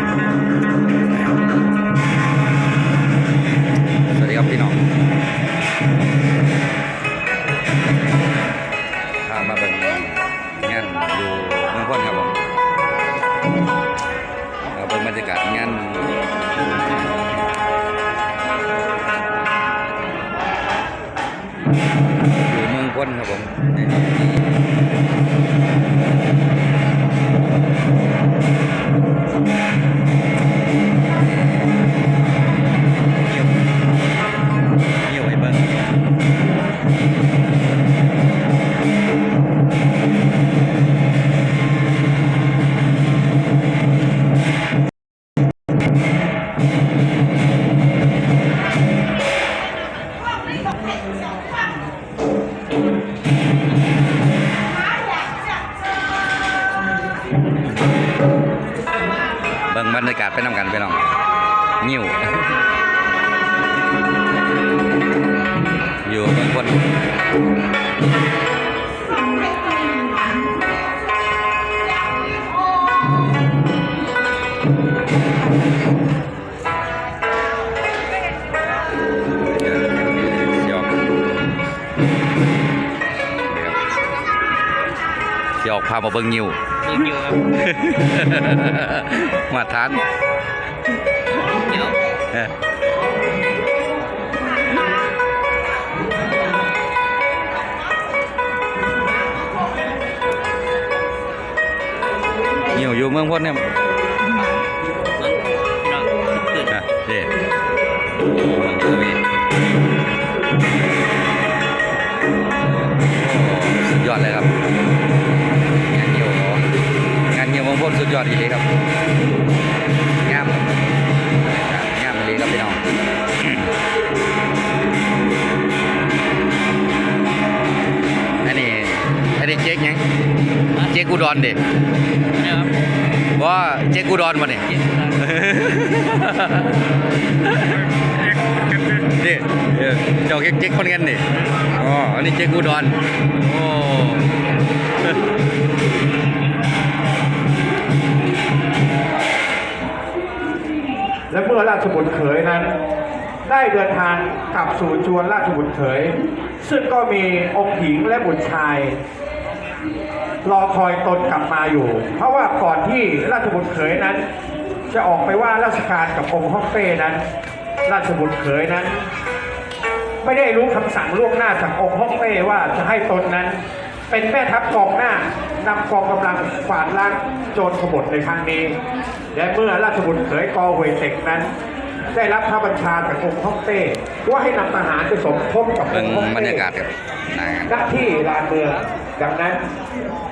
ส พามาเบิ้งงิวยิงอยู่ครับมาทานเดี๋ยวเอ้องิวอยู่เมืองพ้นเนี่ยพี่น้องขึ้นอะเด็มองดูพี่สุดยอดเลยครับ องพ้นสุดยอดอีเลยครับงามงามเลยครับพี่น้องอันนี้อันนี้เจ๊กหยังเจ๊กอุดรเด็นะครับว่าเจ๊กอุดรมาเนี่ยเจ็ดครับนี่เออเจ้าเจ๊กเจ๊กคนกันนี่อ๋ออันนี้เจ๊กอุดรโอ้ และเมื่อราชบุตรเขยนั้น ได้เดินทางกลับสู่จวนราชบุตรเขย ซึ่งก็มีองค์หญิงและบุตรชาย รอคอยตนกลับมาอยู่ เพราะว่าก่อนที่ราชบุตรเขยนั้น จะออกไปว่าราชการกับองค์ฮ่องเต้นั้น ราชบุตรเขยนั้น ไม่ได้รู้คำสั่งล่วงหน้าจากองค์ฮ่องเต้ว่าจะให้ตนนั้น เป็นแม่ทัพกองหน้า นำกองกำลังกวาดล้างโจรขบฏในครั้งนี้ และเมื่อราชบุตรเขยกอเวยเต็กนั้น ได้รับพระบัญชาจากองค์ฮ่องเต้ว่าให้นำทหารไปสมทบกับอเบิ่งงค์ฮ่องบรรเต้ยากาศครับหน้างานหน้าที่ลานเมืองดังนั้น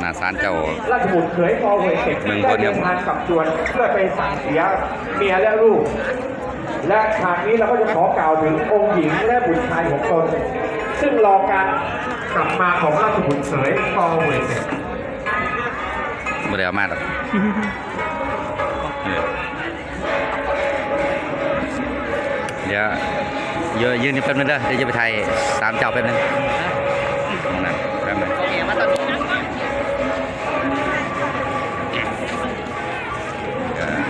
หน้าศาลเจ้าราชบุตรเขยกอเวยเต็กเมืองได้คนเนี่ยเดินทางกลับจวนเพื่อไปสั่งเสียเมียและลูกและฉากนี้เราก็จะขอกล่าวถึงองค์หญิงและบุตรชายของตนซึ่งรอการกลับมาของราชบุตรเขยกอเวยเต็ก บ่ได้เอามาหรอกเออเดี๋ยวเดี๋ยวยืนนี่แป๊บนึงเด้อเดี๋ยวจะไปถ่ายสามเจ้าแป๊บนึงตรงนั้นแป๊บนึงโอเคมาตอนนี้นะเอ่อ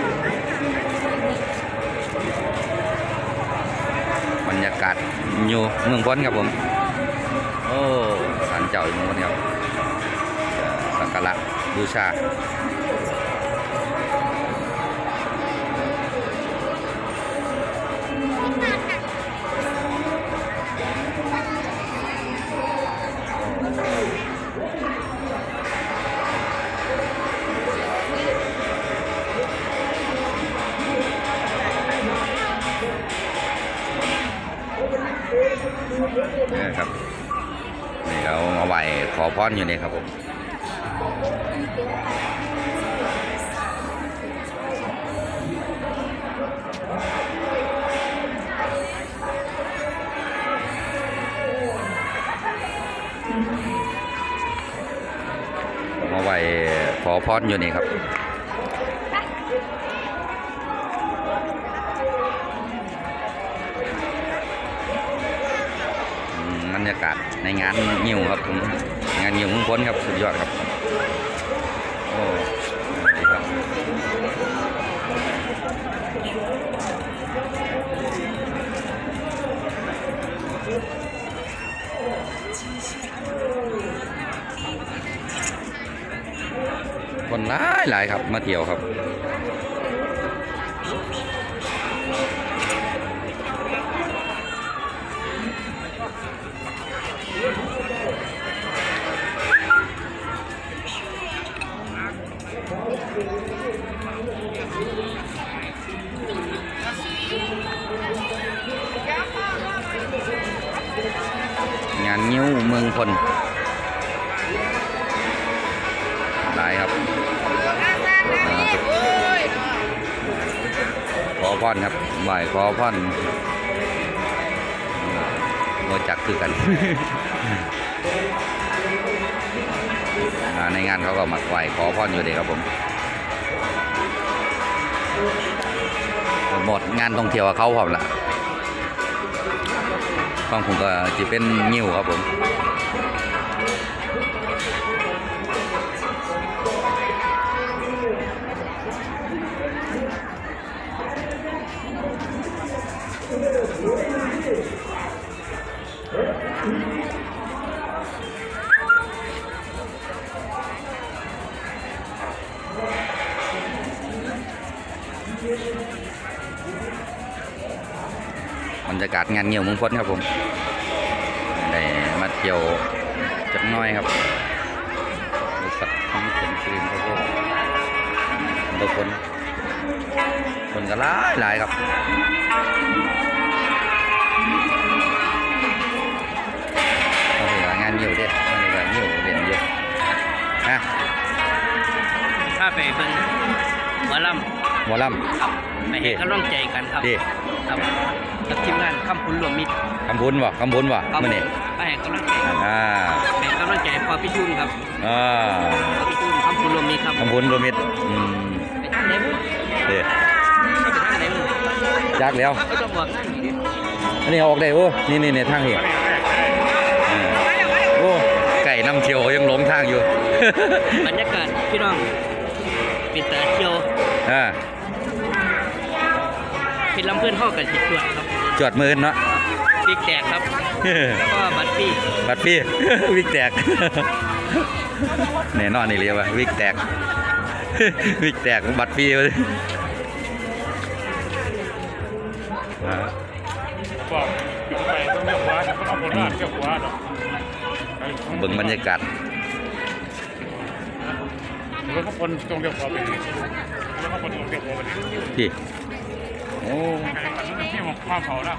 บรรยากาศอยู่เมืองพ้นครับผม โอ้ศาลเจ้าอยู่เมืองพ้นครับเอ่อสักการะ บูชา นี่ครับ นี่เรามาไหว้ขอพรอยู่นี่ครับผม มาไหว้ขอพรอยู่นี่ครับบรรยากาศในงานงิ้วครับงานงิ้วมืองพ้นครับ สุดยอดครับ คนหลายหลายครับ มาเที่ยวครับ มืองพลหลายครับขอพรครับไหวขอพรโมจักคือกันอ่าในงานเขาก็มาไหวขอพรอยู่เดีครับผมหมดงานท่องเที่ยวกับเขาพร้อมละ ฟังผมก็จะเป็นนิ้วครับผม รยากาศงานเงี่ยวมืองพ้นครับผมได้มาเที่ยวจักน้อยครับบริษัทท่องเที่ยวชื่นครับผมบางคนคนก็หลายหลายครับเอาถือว่างานเงี่ยวเด็ดมันถือว่าเงี่ยวเด่นเยอะฮะถ้าไปเบิ่งหมอล หมอลำครับไปให้กำลังใจกันครับำดีครับกับทีมงานคำพุนรวมมิตรคำพุนบ่คำพุนบ่ครับมื่อนี้ไปให้กำลังใจกันอ่าให้กำลังใจพอพี่ชุนครับอ่าพอพี่ชุนคำพุนรวมมิตรครับคำพุนรวมมิตรอืมไปทางไหนบุเด้ไปทางไหนบุจักแล้วก็ต้องบอกนั่นนี่ดิอันนี้ออกได้โอ้นี่นี่นี่ทางเหี้ยอ่าโอ้ไก่น้ำเที่ยวยังหลงทางอยู่บรรยากาศพี่น้องเป็นตาเที่ยวอ่าเป็น ลำเพื่อนห้องกันสิจวดครับจวดมือเนาะปีกแตกครับก็บัตรปี้บัดพี่วิกแตกแน่นอนนี่เรียกว่าวิกแตกวิกแตกบัดพี่เลยอ่าบอกไปต้องเรียกว่าต้องเอาคนว่าเรียกว่าหรอกเบิ่งบรรยากาศแล้วก็คนต้องเรียกว่าไปแล้วก็คนต้องเรียกว่าไปพี่ โอ้ที่ผมความเผาละ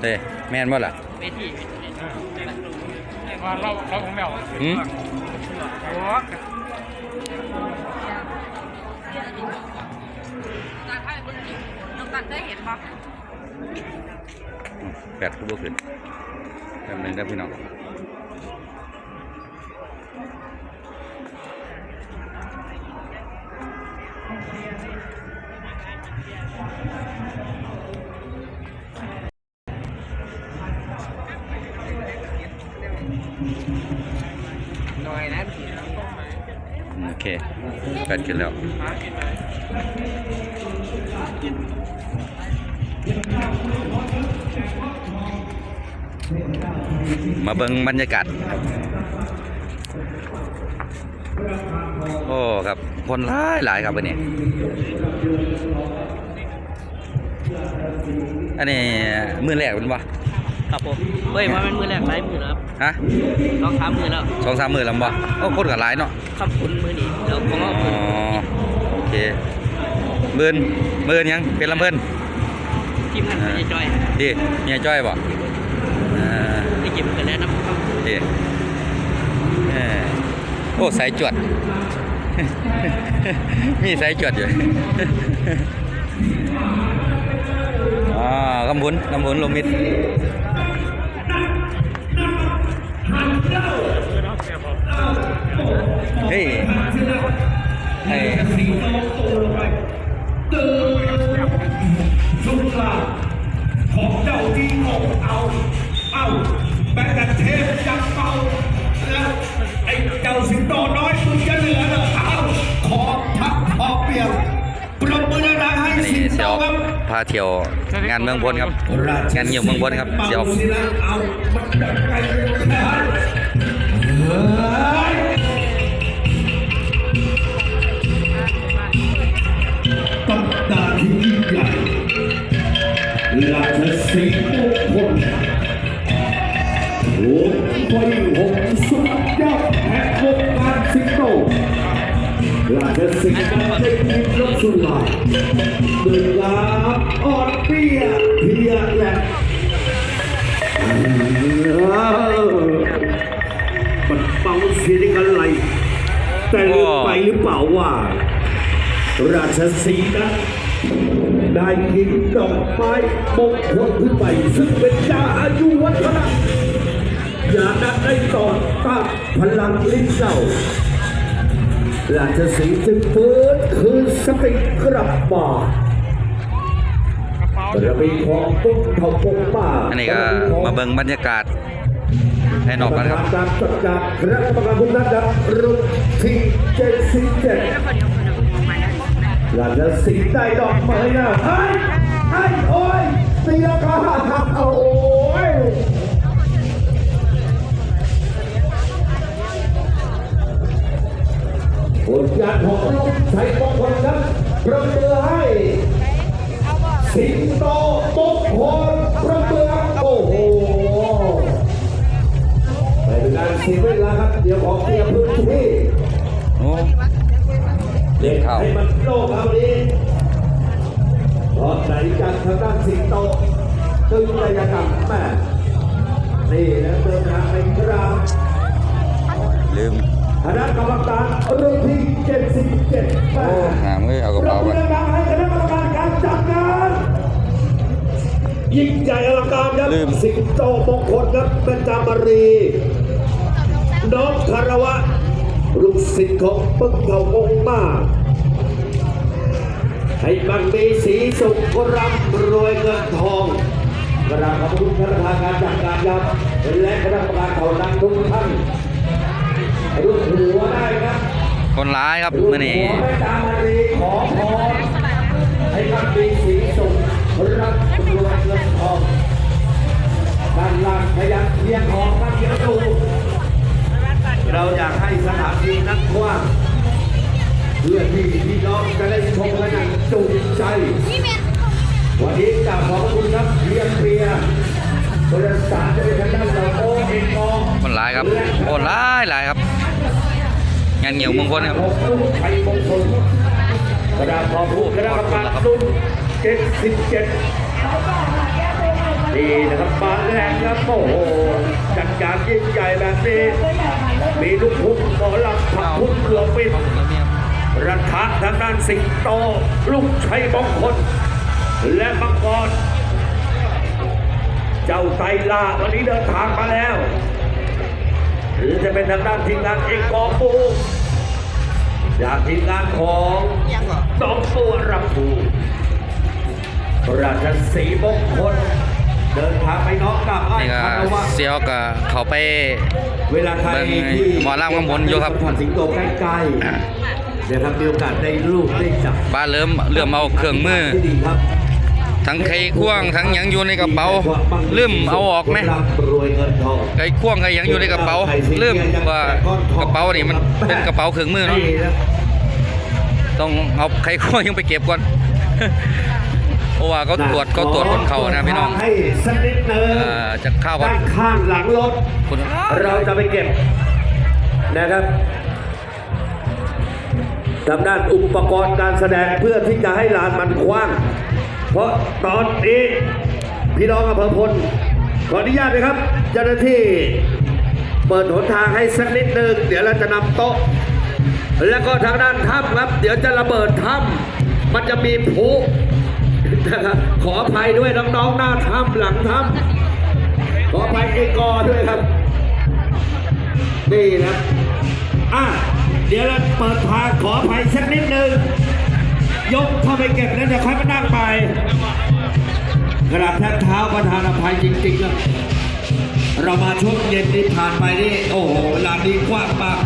เฮ้ยแม่นบ่ล่ะเวทีว่าเราเราของเราหืมโอ้ตาไทยเบิ่งนี่น้องตันได้เห็นบ่แปดคู่บ่ขึ้นแป๊บนึงนะพี่น้อง โอเคแปดขึ้นแล้วมาเบิ่งบรรยากาศ โอ้ครับคนหลายหลายครับวันนี้ อันนี้มือแรกเป็นปะ ครับผมเฮ้ยมาเป็นมือแรกหลายมือแล้วครับฮะสองสามมือแล้วสองสามมือแล้วบ่โอ้คนกับหลายเนาะคำพุนมือนี้เดี๋ยวผมเอาอ๋อโอเคเบิ่นเบิ่นยังเป็นลำเพิ่นทีมงานไปจอยดีเมียจ้อยบ่อ่าไปเก็บกันแล้วนะครับดีเออโอ้สายจวด มีสายจวดอยู่อ่ากำบุญกำบุญลมมิด เฮ้ยของเจ้าดีงงเอาเอาแม้แต่เทพยังเมาแล้วไอ้เจ้าสิงโตน้อยมึงจะเหลือเหรอเอาขอทักขอเปียบปรบมือดังให้สิงโตครับพาเที่ยวงานเมืองพลครับ งานเงี่ยวเมืองพลครับเสี่ยว สิงห์มงคลโอ้ยไฟหงสุดยอดแห่งวงการสิงโตราชสิงห์นั้นได้ยินรบสุราเดินลาบอ่อนเปรี้ยเพลียแหลกมันเป่าเสียงอะไร แต่ลืมไปหรือเปล่าว่า ราชสีห์นั้นได้กินดอกไม้ มงคลขึ้นไปซึ่งเป็นยาอายุวัฒนะยานั้นได้ต่อต้านพลังลิ้นเศร้าราชสีห์จึงฟื้นคืนสติกลับมาระเบีของตุ้งเท่าปงป้าอันนี้ก็มาเบิ่งบรรยากาศให้นอกกันครับการจัดการคณะกรรมการทุกท่านครับรุ่นที่เจ็ดสิบเจ็ดราชสีห์ได้ดอกไม้นะเฮ้ยเฮ้ยโอ้ย ตีลังกาโอ้ยผลงานของลูกชายมงคลครับประเมือให้ สิงโตมงคลประเมือโอ้โหไปเป็นการเสียเวลาครับ เดี๋ยวขอเคลียร์พื้นที่โอ้เด็กเข้าให้มันโลกเอาดีเพ ราะไหนจากทางด้านสิงโตตึงกายะกรรมแม่นี่นะเดินทางไปกราบลืมคณะกรรมการรุ่นที่77แม่หามือเอากระเป๋าไปให้คณะกรรมการการจัดงานยิ่งใหญ่อลังการครับสิงโตมงคลครับเป็นจามารี น้องคารวะลูกศิษย์ของปึ้งเผ่าองมาก ให้มันมีสีสุขร่ำรวยเงินทองกระดาษขอบคุณคณะกรรมการจัดการครับและคณะกรรมการเขานั้นทุกท่านรุ่นหัวได้ครับคนร้ายครับรุ่นมื่อนี้หัวแม่ตามารีขอพรให้มันมีสีสุขร่ำรวยเงินทองด้านล่างพยัญเทียนทองกันเดี๋ยวดูเราอยากให้สถานที่นั้นกว้างเพื่อที่พี่น้องจะได้ชมกันอย่างจุใจ วันนี้กราบขอบพระคุณครับเรียนเปียบริษัทจะเป็นทางด้านเราโอเองกองคนร้ายครับคนร้ายหลายครับ งานเหี่ยวมงคลครับของลูกไทยมงคลกระดาษขอบคุณคณะกรรมการรุ่น77นี่นะครับบานแรกครับโอ้โหจัดการยิ่งใหญ่แบบนี้มีลูกทุ่งหมอลำผักพุ่งเกลือปิด รัฐะทางด้านสิงโต ลูกชัยมงคล และมังกร เจ้าไตรล่าวันนี้เดินทางมาแล้ว หรือจะเป็นทางด้านทีมงานเอกกองปูจากทีมงานของน้องตัวรับผูราชสีห์มงคลเดินทางไปน้องกับไอ้นี่ก็คารวะเซียวกับเขาไปเวลาใครเบิ่งที่หมอลำข้างบนอยู่ครับสัมผัสสิงโตใกล้ๆ เดี๋ยวครับมีโอกาสได้รูปได้จับบ้านเริ่มเริ่มเอาเครื่องมือ ที่ดีครับทั้งไข่ควงทั้งหยังอยู่ในกระเป๋าลืมเอาออกไหมร่ำรวยเงินทองไข่ควงไข่หยังอยู่ในกระเป๋าลืมว่ากระเป๋านี่มันเป็นกระเป๋าเครื่องมือเนาะนะต้องเอาไข่ควงยังไปเก็บก่อนเพราะว่าเขาตรวจเขาตรวจคนเขานะพี่น้องให้สักนิดนึงเอ่อจะเข้ากับด้านข้างหลังรถคนเราจะไปเก็บนะครับ ทางด้านอุปกรณ์การแสดงเพื่อที่จะให้ลานมันกว้าง เพราะตอนนี้พี่น้องอำเภอพลขออนุญาตนะครับ เจ้าหน้าที่เปิดหนทางให้สักนิดหนึ่งเดี๋ยวเราจะนำโต๊ะ แล้วก็ทางด้านถ้ำครับ เดี๋ยวจะระเบิดถ้ำมันจะมีพลุนะครับขออภัยด้วยน้องๆหน้าถ้ำหลังถ้ำขออภัยเอกอด้วยครับ นี่นะอะ เดี๋ยวเราเปิดทางขออภัยสักนิดนึง ยกเข้าไปเก็บแล้วเดี๋ยวค่อยมานั่งไป กระดาษแทบเท้าประธานอภัยจริงๆครับเรามาช่วงเย็นที่ผ่านไปนี่โอ้โหลานนี้กว้างมาก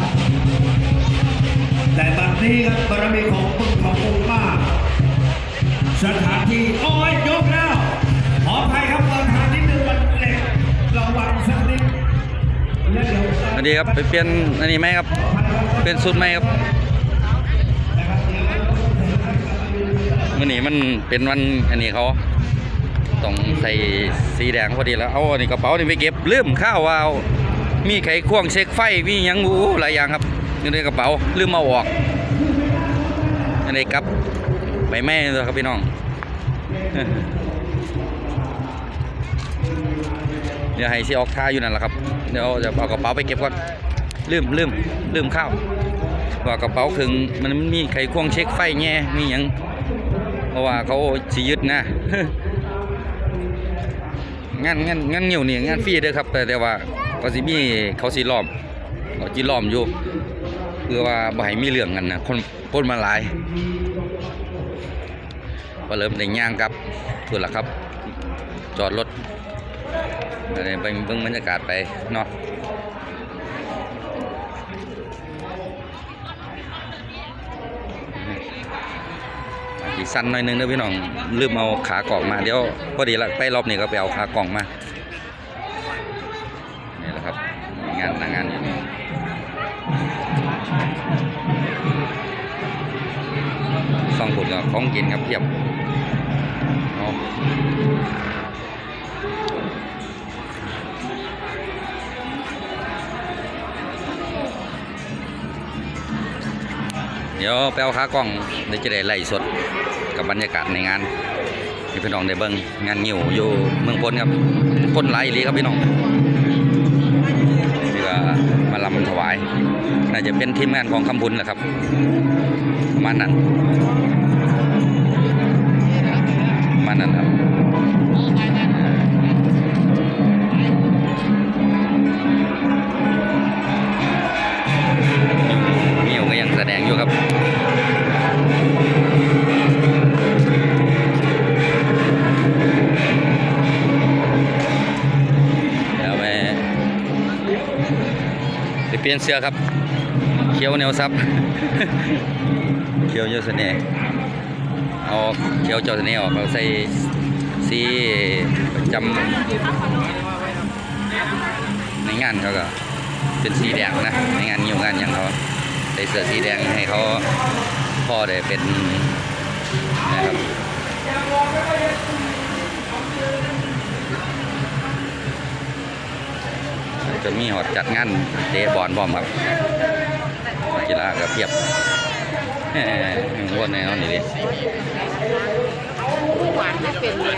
แต่บัดนี้ครับบารมีของมึงขององค์มากสถานที่โอ้ยยกแล้ว วสวัสดีครับไปเปลี่ยนอันนี้ไหมครับ เป็นสุดไหมครับมื่อนี้มันเป็นวันอันนี้เขาต้องใส่สีแดงพอดีแล้วเอาอันนี้กระเป๋านี่ไปเก็บลืมข้าวว่าเอามีไขควงเช็คไฟมียังอู้หลายอย่างครับอยู่ในกระเป๋าลืมเอาออกอันนี้ครับใบไม้เลยครับพี่น้อง ดี๋ยวให้ซีออกท่าอยู่นั่นแหละครับเดี๋ยวจะเอากระเป๋าไปเก็บก่อนลืมลืมลืมข้าวว่ากระเป๋าครึ่งมันมีไขควงเช็คไฟแง่มีหยังเพราะว่าเขาสิยึดนะงานงานงานเงียวนี่งานฟรีเด้อครับ แต่แต่ว่าก็สิมีเขาสิล้อมเขาสิล้อมอยู่เพื่อว่าบ่ให้มีเรื่องกันนะคนคนมาหลายก็เริ่มได้ย่างกลับพุ่นล่ะครับ จอดรถ ไปเบิ่งเบิ่งบรรยากาศไปเนาะอีสั้นหน่อยนึงเด้อพี่น้องลืมเอาขากล่องมาเดี๋ยวพอดีละไปรอบนี้ก็ไปเอาขากล่องมานี่แหละครับงานงานอยู่นี่ซองผลกับของกินครับเพียบ เดี๋ยวไปเอาขากล่องเดี๋ยวจะได้ไล่สดกับบรรยากาศในงานที่พี่น้องได้เบิ่งงานงิ้วอยู่เมืองพลครับคนหลายอีหลีครับพี่น้องนี่ก็มาลำถวาย น่าจะเป็นทีมงานของคำบุญแหละครับมานั้นมานั้นครับงิ้วก็ยังแสดงอยู่ครับ ลี่ยนเสื้อครับ เขียวเนวซับ เขียวเยอะเสน่ห์เอาเขียวเจ้าเสน่ห์ออกเราใส่สีจำในงานเขาก็เป็นสีแดงนะ ในงานยิวงานอย่างเขาใส่เสื้อสีแดงให้เขาพ่อได้เป็นนะครับ จะมีหอดจัดงานเตะบอลบอมครับกีฬาก็เพียบแหมวนในเอาหนิดิหวานไม่เป็นเลย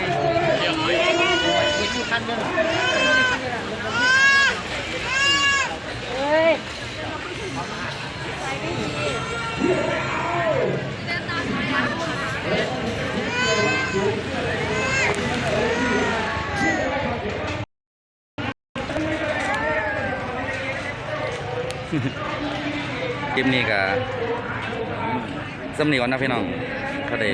คลิปนี้ก็สำนีก่อนนะพี่น้องเขาได้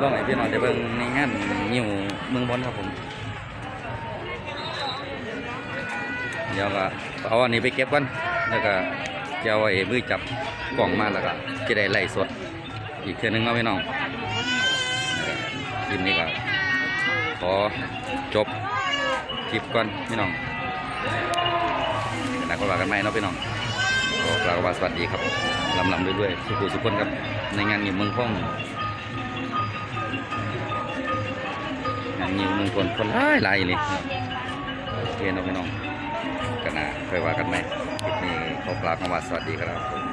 ลองให้พี่น้องได้เบิ่งในงานยิวเมืองบนครับผม เดี๋ยวก็เอาอันนี้ไปเก็บก่อนแล้วก็จะเอาไอ้มือจับกล่องมาแล้วก็จะได้ไล่สด อีกเทื่อนึงเนาะพี่น้องคลิปนี้ก็ขอจบคลิปก่อนพี่น้องนักก็ว่ากันไหมเนาะพี่น้อง ก็กล่าวว่าสวัสดีครับลำลำเรื่อยๆสุขุสุขคนครับ ในงานอยู่เมืองพ้องงานอยู่เมืองพลคนหลายหลายเลยโอเคน้องพี่น้องกันนะค่อยว่ากันไหมคลิปนี้ขอกล่าวคำว่าสวัสดีครับ